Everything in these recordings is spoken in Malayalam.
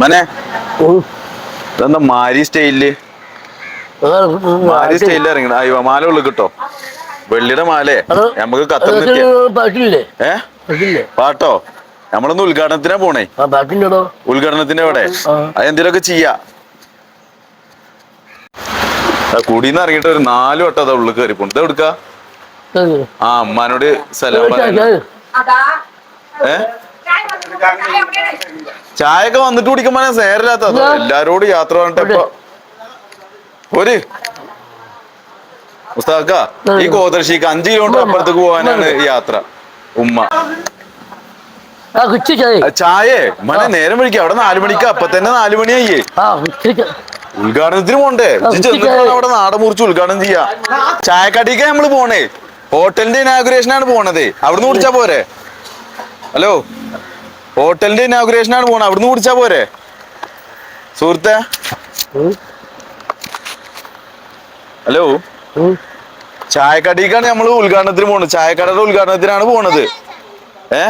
മനെ. ഇതെന്താ മാരി സ്റ്റൈലിൽ? മാരി സ്റ്റൈലിൽ ഇറങ്ങണ അയ്യോ മാല ഉള്ളു കിട്ടോ? വെള്ളിയുടെ മാലേ. നമുക്ക് പാട്ടില്ലേ പാട്ടോ? നമ്മളൊന്ന് ഉദ്ഘാടനത്തിനാ പോണേ. ഉദ്ഘാടനത്തിന്റെ അവിടെ. അതെന്തേലൊക്കെ ചെയ്യാ? കുടിന്ന് ഇറങ്ങിയിട്ട് ഒരു നാല് വട്ടം അതാ ഉള്ളിൽ കയറി പോണത്. എടുക്കാ ആ അമ്മാനോട് സ്ഥലം ഏഹ് ഏ? ചായ ഒക്കെ വന്നിട്ട് കുടിക്കുമ്പോ നേരില്ലാത്ത ഇല്ല. എല്ലാരോടും യാത്ര പറഞ്ഞിട്ട് ഒരു ഉസ്താക്ക ഈ കോതർശിക്ക് അഞ്ച് കിലോമീറ്റർ അപ്പുറത്തേക്ക് പോകാനാണ് യാത്ര. ഉമ്മ. ചായ. മന നേരം വിളിക്കാം. അവിടെ നാലു മണിക്ക് അപ്പൊ തന്നെ നാലു മണിയായി. ഉദ്ഘാടനത്തിന് പോണ്ടേ? ആ, ഇജ്ജ് ചെന്നിട്ട് അവിടെ നാടൻ മുറിച്ച് ഉദ്ഘാടനം ചെയ്യാ. ചായക്കടിക്ക നമ്മൾ പോണേ. ഹോട്ടലിന്റെ ഇനാഗുറേഷൻ ആണ് പോണത്. അവിടുന്ന് കുടിച്ചാ പോരെ? ഹലോ? ഹോട്ടലിന്റെ ഇനാഗുറേഷൻ ആണ് പോണത്. അവിടുന്ന് കുടിച്ചാ പോരെ? സുഹൃത്തെ? ഹലോ ചായക്കടിക്കാണ് നമ്മൾ ഉദ്ഘാടനത്തിന് പോണത്. ചായക്കടയുടെ ഉദ്ഘാടനത്തിനാണ് പോണത്. ഏ?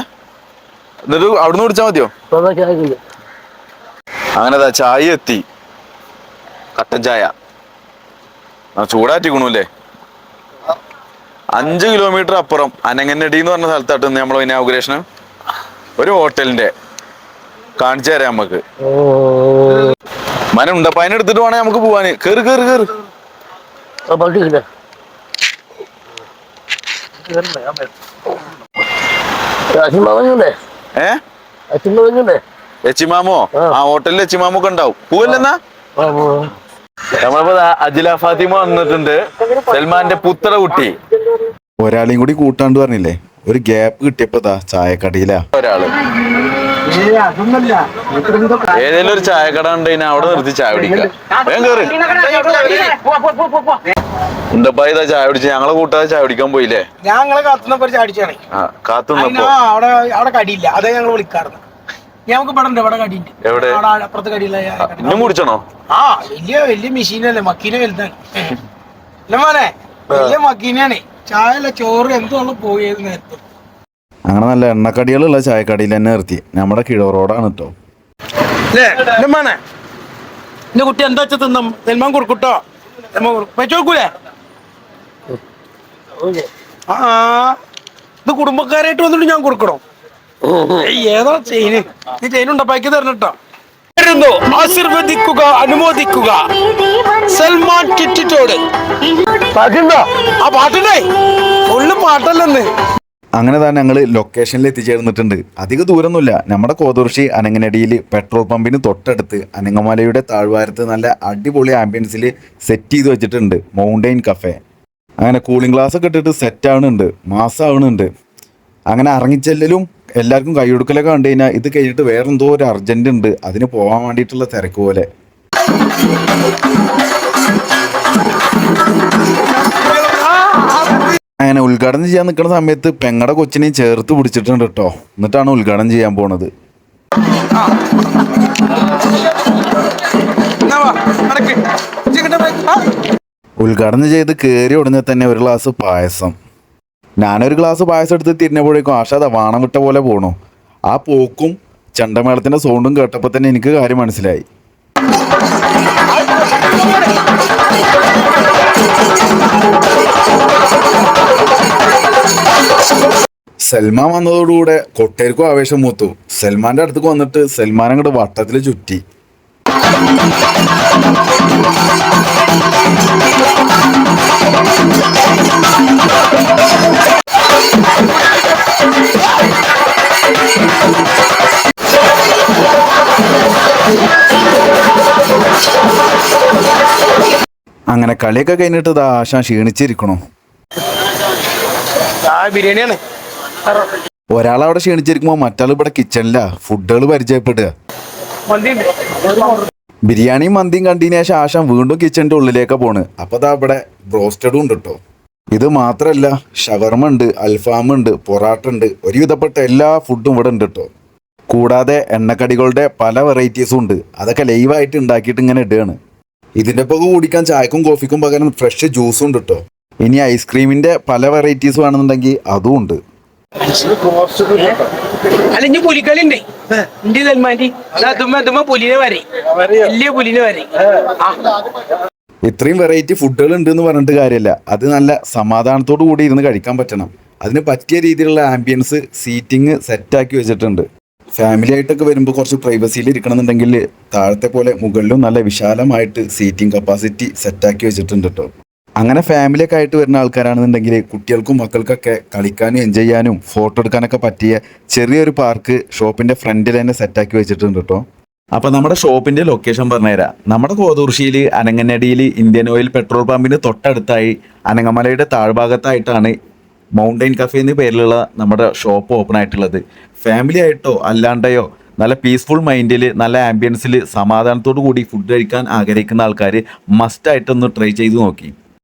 എന്നിട്ട് അവിടുന്ന് കുടിച്ചാ മതിയോ? അങ്ങനെതാ ചായ എത്തി. കട്ടൻ ചായ. ആ ചൂടാറ്റിക്കണൂല്ലേ അഞ്ച് കിലോമീറ്റർ അപ്പുറം അനങ്ങനടി എന്ന് പറഞ്ഞ സ്ഥലത്തായിട്ട് നമ്മൾ ഇനാഗുറേഷന് ഒരു ഹോട്ടലിന്റെ കാണിച്ചു തരാം നമുക്ക്. മനം ഉണ്ട് ഉണ്ടപ്പായനെ എടുത്തിട്ട് വേണേ നമുക്ക് പോവാന്. കേറി കേറി കേറി. എച്ചിമാമോ? ആ. ഹോട്ടലിൽ എച്ചിമാമോ ഒക്കെ ഉണ്ടാവും. പോവല്ലെന്നാ. നമ്മളിപ്പോ അജില ഫാത്തിമ വന്നിട്ടുണ്ട്. സൽമാന്റെ പുത്ര കുട്ടി ഒരാളെയും കൂടി കൂട്ടാണ്ട് പറഞ്ഞില്ലേ? ഒരു ഗ്യാപ്പ് കിട്ടിയപ്പോ ചായക്കടയിലാ. ഒരാൾ. ഏതെങ്കിലും ഒരു ചായക്കട ഉണ്ട് കഴിഞ്ഞാൽ അവിടെ നിർത്തി ചായ ഉണ്ടപ്പായി ഇതാ ചായ കുടിച്ച്? ഞങ്ങളെ കൂട്ടാതെ ചായ പിടിക്കാൻ പോയില്ലേ? ഞങ്ങൾ കാത്തുന്നപ്പോ അവിടെ അവിടെ കടിയില്ല. അതേ ഞങ്ങൾ വിളിക്കാറുണ്ട് ഞങ്ങൾക്ക് ഇവിടെ ഉണ്ട് ഇവിടെ കടിയുണ്ട്. എവിടെ? അപ്പുറത്ത് കടിയില്ല ഇന്നും കുടിച്ചണോ ആ വലിയ വലിയ മെഷീനല്ലേ മക്കീനെ വലുതാണ്. അല്ല മോനെ? വലിയ മക്കീനാണേ. ചായ അല്ല ചോറ് എന്തുള്ള പോയത് നേരത്തെ? അങ്ങനെ നല്ല എണ്ണക്കടികളുള്ള ചായക്കടിയിൽ തന്നെ നിർത്തി. നമ്മുടെ കിഴോ റോഡാണ് കേട്ടോ എന്റെ കുട്ടി എന്താ വെച്ചാ തിന്നും? നെൽമാൻ കൊടുക്കൂട്ടോ? വെച്ചോക്കൂലേ ആ ഇത് കുടുംബക്കാരായിട്ട് വന്നിട്ട് ഞാൻ കൊടുക്കണോ? ഏതാ ചെയിന്? നീ ചെയിൻ ഉണ്ടപ്പാക്കി തരണട്ടോ ആശീർവദിക്കുക അനുമോദിക്കുക. സൽമാൻ കിറ്റിറ്റോട് ആ പാട്ടുണ്ടേ. ഫുള്ള് പാട്ടല്ലെന്ന്. അങ്ങനെ തന്നെ ഞങ്ങൾ ലൊക്കേഷനിൽ എത്തിച്ചേർന്നിട്ടുണ്ട്. അധിക ദൂരമൊന്നുമില്ല. നമ്മുടെ കോതുർശി അനങ്ങനടിയിൽ പെട്രോൾ പമ്പിന് തൊട്ടടുത്ത് അനങ്ങമലയുടെ താഴ്വാരത്ത് നല്ല അടിപൊളി ആംബിയൻസിൽ സെറ്റ് ചെയ്ത് വെച്ചിട്ടുണ്ട് മൗണ്ടെയിൻ കഫേ അങ്ങനെ കൂളിംഗ് ഗ്ലാസ് ഒക്കെ ഇട്ടിട്ട് സെറ്റ് ആവുന്നുണ്ട് മാസമാവുന്നുണ്ട് അങ്ങനെ ഇറങ്ങിച്ചെല്ലലും എല്ലാവർക്കും കൈയൊടുക്കലൊക്കെ കണ്ടു കഴിഞ്ഞാൽ ഇത് കഴിഞ്ഞിട്ട് വേറെന്തോ ഒരു അർജന്റ് ഉണ്ട്. അതിന് പോകാൻ വേണ്ടിയിട്ടുള്ള തിരക്ക് പോലെ. അങ്ങനെ ഉദ്ഘാടനം ചെയ്യാൻ നിൽക്കുന്ന സമയത്ത് പെങ്ങടെ കൊച്ചിനെയും ചേർത്ത് പിടിച്ചിട്ടുണ്ട് കേട്ടോ എന്നിട്ടാണ് ഉദ്ഘാടനം ചെയ്യാൻ പോണത്. ഉദ്ഘാടനം ചെയ്ത് കയറി ഉടനെ തന്നെ ഒരു ഗ്ലാസ് പായസം. ഞാനൊരു ഗ്ലാസ് പായസം എടുത്ത് തിരിഞ്ഞപ്പോഴേക്കും അതാ വാണം വിട്ട പോലെ പോണു. ആ പോക്കും ചെണ്ടമേളത്തിന്റെ സൗണ്ടും കേട്ടപ്പോൾ തന്നെ എനിക്ക് കാര്യം മനസ്സിലായി. സൽമാൻ വന്നതോടുകൂടെ കൊട്ടേർക്കും ആവേശം മൂത്തു. സൽമാന്റെ അടുത്തേക്ക് വന്നിട്ട് സൽമാൻ അങ്ങോട്ട് വട്ടത്തിൽ ചുറ്റി. അങ്ങനെ കളിയൊക്കെ കഴിഞ്ഞിട്ട് ദാ ആശാൻ ക്ഷീണിച്ചിരിക്കണു. ബിരിയാണിയാണ്. ഒരാളവിടെ ക്ഷീണിച്ചിരിക്കുമ്പോൾ മറ്റാൾ ഇവിടെ കിച്ചണിലാ ഫുഡുകൾ പരിചയപ്പെടുക ബിരിയാണിയും മന്തിയും കണ്ടതിന് ശേഷം ആശാൻ വീണ്ടും കിച്ചണിന്റെ ഉള്ളിലേക്ക് പോണ്. അപ്പൊ ദാ ഇവിടെ ബ്രോസ്റ്റഡും ഉണ്ട് കേട്ടോ ഇത് മാത്രല്ല ഷവർമ ഉണ്ട് അൽഫാം ഉണ്ട് പൊറാട്ട ഉണ്ട്. ഒരുവിധപ്പെട്ട എല്ലാ ഫുഡും ഇവിടെ ഉണ്ട് കേട്ടോ കൂടാതെ എണ്ണക്കടികളുടെ പല വെറൈറ്റീസും ഉണ്ട്. അതൊക്കെ ലൈവായിട്ട് ഉണ്ടാക്കിയിട്ട് ഇങ്ങനെ ഇടുകയാണ്. ഇതിന്റെ പുക കുടിക്കാൻ ചായക്കും കോഫിക്കും പകരം ഫ്രഷ് ജ്യൂസും ഉണ്ട് കേട്ടോ ഇനി ഐസ്ക്രീമിന്റെ പല വെറൈറ്റീസ് വേണമെന്നുണ്ടെങ്കിൽ അതും ഉണ്ട്. അല്ലെങ്കിൽ പുലിക്കളി ഉണ്ടേ ഇന്റെ സൽമാന്റി അതുമ്മ അതുമ്മ പുലിനെ വരെ. വലിയ പുലിനെ വരെ. ഇത്രയും വെറൈറ്റി ഫുഡുകൾ ഉണ്ട് എന്ന് പറഞ്ഞിട്ട് കാര്യമില്ല. അത് നല്ല സമാധാനത്തോടു കൂടി ഇരുന്ന് കഴിക്കാൻ പറ്റണം. അതിന് പറ്റിയ രീതിയിലുള്ള ആംബിയൻസ് സീറ്റിംഗ് സെറ്റാക്കി വെച്ചിട്ടുണ്ട്. ഫാമിലി ആയിട്ടൊക്കെ വരുമ്പോൾ കുറച്ച് പ്രൈവസിയിൽ ഇരിക്കണമെന്നുണ്ടെങ്കിൽ താഴത്തെ പോലെ മുകളിലും നല്ല വിശാലമായിട്ട് സീറ്റിംഗ് കപ്പാസിറ്റി സെറ്റാക്കി വെച്ചിട്ടുണ്ട് കേട്ടോ അങ്ങനെ ഫാമിലിയൊക്കെ ആയിട്ട് വരുന്ന ആൾക്കാരാണെന്നുണ്ടെങ്കിൽ കുട്ടികൾക്കും മക്കൾക്കൊക്കെ കളിക്കാനും എൻജോയ് ചെയ്യാനും ഫോട്ടോ എടുക്കാനൊക്കെ പറ്റിയ ചെറിയൊരു പാർക്ക് ഷോപ്പിന്റെ ഫ്രണ്ടിൽ തന്നെ സെറ്റാക്കി വെച്ചിട്ടുണ്ട് കേട്ടോ അപ്പൊ നമ്മുടെ ഷോപ്പിന്റെ ലൊക്കേഷൻ പറഞ്ഞുതരാം. നമ്മുടെ കോതൂർശിയിൽ അനങ്ങനടിയിൽ ഇന്ത്യൻ ഓയിൽ പെട്രോൾ പമ്പിന് തൊട്ടടുത്തായി അനങ്ങമലയുടെ താഴ്ഭാഗത്തായിട്ടാണ് മൗണ്ടൈൻ കഫേ എന്ന പേരിലുള്ള നമ്മുടെ ഷോപ്പ് ഓപ്പൺ ആയിട്ടുള്ളത്. ഫാമിലി ആയിട്ടോ അല്ലാണ്ടയോ നല്ല പീസ്ഫുൾ മൈൻഡിൽ നല്ല ആംബിയൻസിൽ സമാധാനത്തോടു കൂടി ഫുഡ് കഴിക്കാൻ ആഗ്രഹിക്കുന്ന ആൾക്കാർ മസ്റ്റായിട്ടൊന്ന് ട്രൈ ചെയ്ത് നോക്കി.